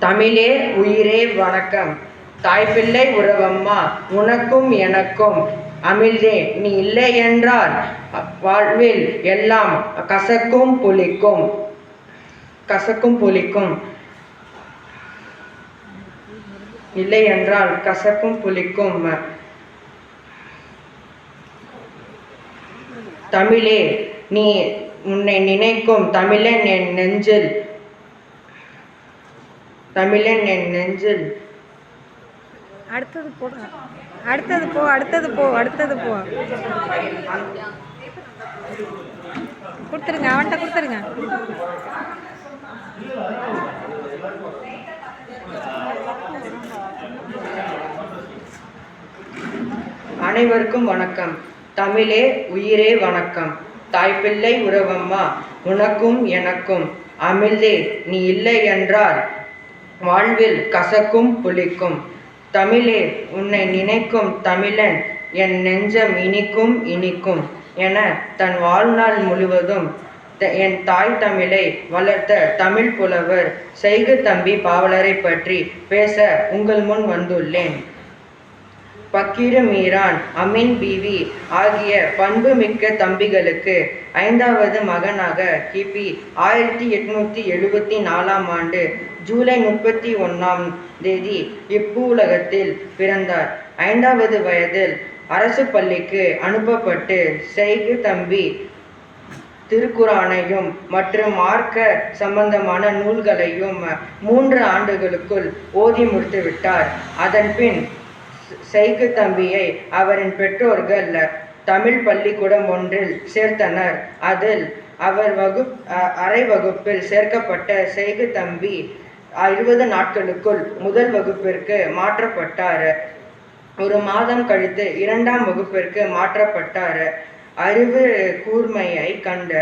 தமிழே உயிரே வணக்கம். தாய்பிள்ளை உறவம்மா உனக்கும் எனக்கும் அமிழ்தே நீ இல்லையென்றால் வாழ்வில் எல்லாம் கசக்கும் புளிக்கும். கசக்கும் புளிக்கும். இல்லையென்றால் கசக்கும் புளிக்கும். தமிழே நீ உன்னை நினைக்கும் தமிழன் என் நெஞ்சில் தமிழன் என் நெஞ்சில். அடுத்தது போ. அடுத்தது போ அடுத்தது போ அடுத்தது போ. கொடுத்துருங்க அவன்கிட்ட கொடுத்துருங்க. அனைவருக்கும் வணக்கம். தமிழே உயிரே வணக்கம். தாய்பிள்ளை உறவம்மா உனக்கும் எனக்கும். அமிழ்தே நீ இல்லை என்றால் வாழ்வில் கசக்கும் புளிக்கும். தமிழே உன்னை நினைக்கும் தமிழன் என் நெஞ்சம் இனிக்கும் இனிக்கும் என தன் வாழ்நாள் முழுவதும் த- என் தாய் தமிழை வளர்த்த தமிழ் புலவர் செய்கு தம்பி பாவலரை பற்றி பேச உங்கள் முன் வந்துள்ளேன். பக்கீரு மீரான் அமீன் பீவி ஆகிய பண்புமிக்க தம்பிகளுக்கு ஐந்தாவது மகனாக கிபி ஆயிரத்தி எட்நூத்தி எழுபத்தி நாலாம் ஆண்டு ஜூலை முப்பத்தி ஒன்றாம் தேதி இப்பூலகத்தில் பிறந்தார். ஐந்தாவது வயதில் அரசு பள்ளிக்கு அனுப்பப்பட்டு செய்கு தம்பி திருக்குரானையும் மற்றும் மார்க்க சம்பந்தமான நூல்களையும் மூன்று ஆண்டுகளுக்குள் ஓதி முடித்துவிட்டார். அதன்பின் செய்கு தம்பியை அவரின் பெற்றோர்கள் தமிழ் பள்ளிக்கூடம் ஒன்றில் சேர்த்தனர். அதில் அவர் வகுப் அரை வகுப்பில் சேர்க்கப்பட்ட செய்கு தம்பி இருபது நாட்களுக்குள் முதல் வகுப்பிற்கு மாற்றப்பட்டார். ஒரு மாதம் கழித்து இரண்டாம் வகுப்பிற்கு மாற்றப்பட்டார். அறிவு கூர்மையை கண்ட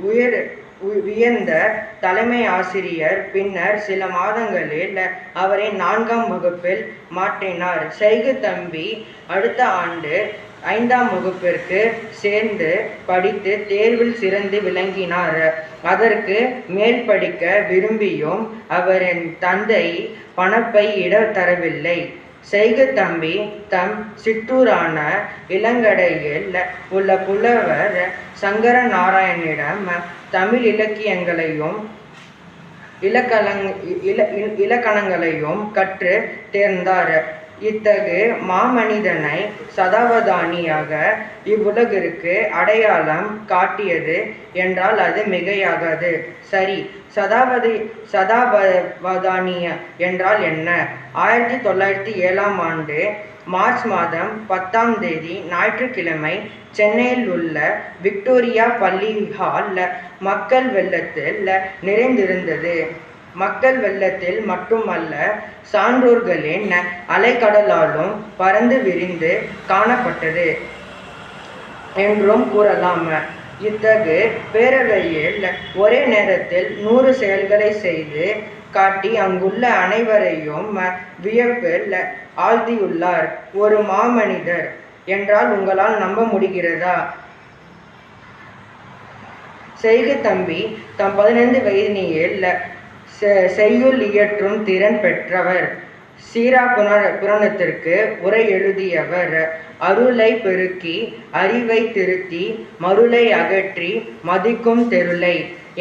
உயர் உயர்ந்த வியந்த தலைமை ஆசிரியர் பின்னர் சில மாதங்களில் அவரை நான்காம் வகுப்பில் மாற்றினார். செய்கு தம்பி அடுத்த ஆண்டு ஐந்தாம் வகுப்பிற்கு சேர்ந்து படித்து தேர்வில் சிறந்து விளங்கினார். அதற்கு மேல் படிக்க விரும்பியும் அவரின் தந்தை பணப்பை இட தரவில்லை. செய்க தம்பி தம் சிற்றூரான இளங்கடையில் உள்ள புலவர் சங்கர நாராயணிடம் தமிழ் இலக்கியங்களையும் இலக்கணங் இல இலக்கணங்களையும் கற்று தேர்ந்தார். இத்தகு மாமனிதனை சதாவதானியாக இவ்வுலகிற்கு அடையாளம் காட்டியது என்றால் அது மிகையாகாது. சரி சதாவதி சதாவதானிய என்றால் என்ன? ஆயிரத்தி தொள்ளாயிரத்தி ஏழாம் ஆண்டு மார்ச் மாதம் பத்தாம் தேதி ஞாயிற்றுக்கிழமை சென்னையில் உள்ள விக்டோரியா பள்ளி ஹால் மக்கள் வெள்ளத்தில் நிறைந்திருந்தது. மக்கள் வெள்ளத்தில் மட்டுமல்ல சான்றோர்களின் அலைக்கடலாலும் பறந்து விரிந்து காணப்பட்டது என்றும் கூறலாம். இத்தகு பேரவையில் ஒரே நேரத்தில் நூறு செயல்களை செய்து காட்டி அங்குள்ள அனைவரையும் வியப்பில் ஆழ்த்தியுள்ளார். ஒரு மாமனிதர் என்றால் உங்களால் நம்ப முடிகிறதா? செய்கு தம்பி தம் பதினைந்து வயதினியில் செய்யுள் இயற்றும் திறன் பெற்றவர். சீரா புன புராணத்திற்கு உரை எழுதியவர். அருளை பெருக்கி அறிவை திருத்தி மருளை அகற்றி மதிக்கும் தெருளை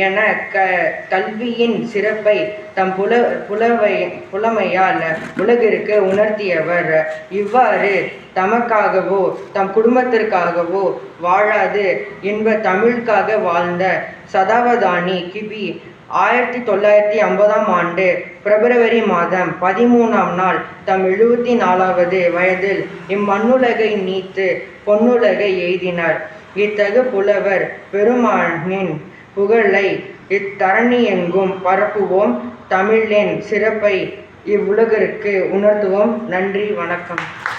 என க கல்வியின் சிறப்பை தம் புல புலவை புலமையால் உலகிற்கு உணர்த்தியவர். இவ்வாறு தமக்காகவோ தம் குடும்பத்திற்காகவோ வாழாது இன்ப தமிழுக்காக வாழ்ந்த சதாவதானி கிபி ஆயிரத்தி தொள்ளாயிரத்தி ஐம்பதாம் ஆண்டு பிப்ரவரி மாதம் பதிமூணாம் நாள் தம் எழுபத்தி நாலாவது வயதில் இம்மண்ணுலகை நீத்து பொன்னுலகை எய்தினார். இத்தகு புலவர் பெருமானின் புகழை இத்தரணி எங்கும் பரப்புவோம். தமிழின் சிறப்பை இவ்வுலகிற்கு உணர்த்துவோம். நன்றி வணக்கம்.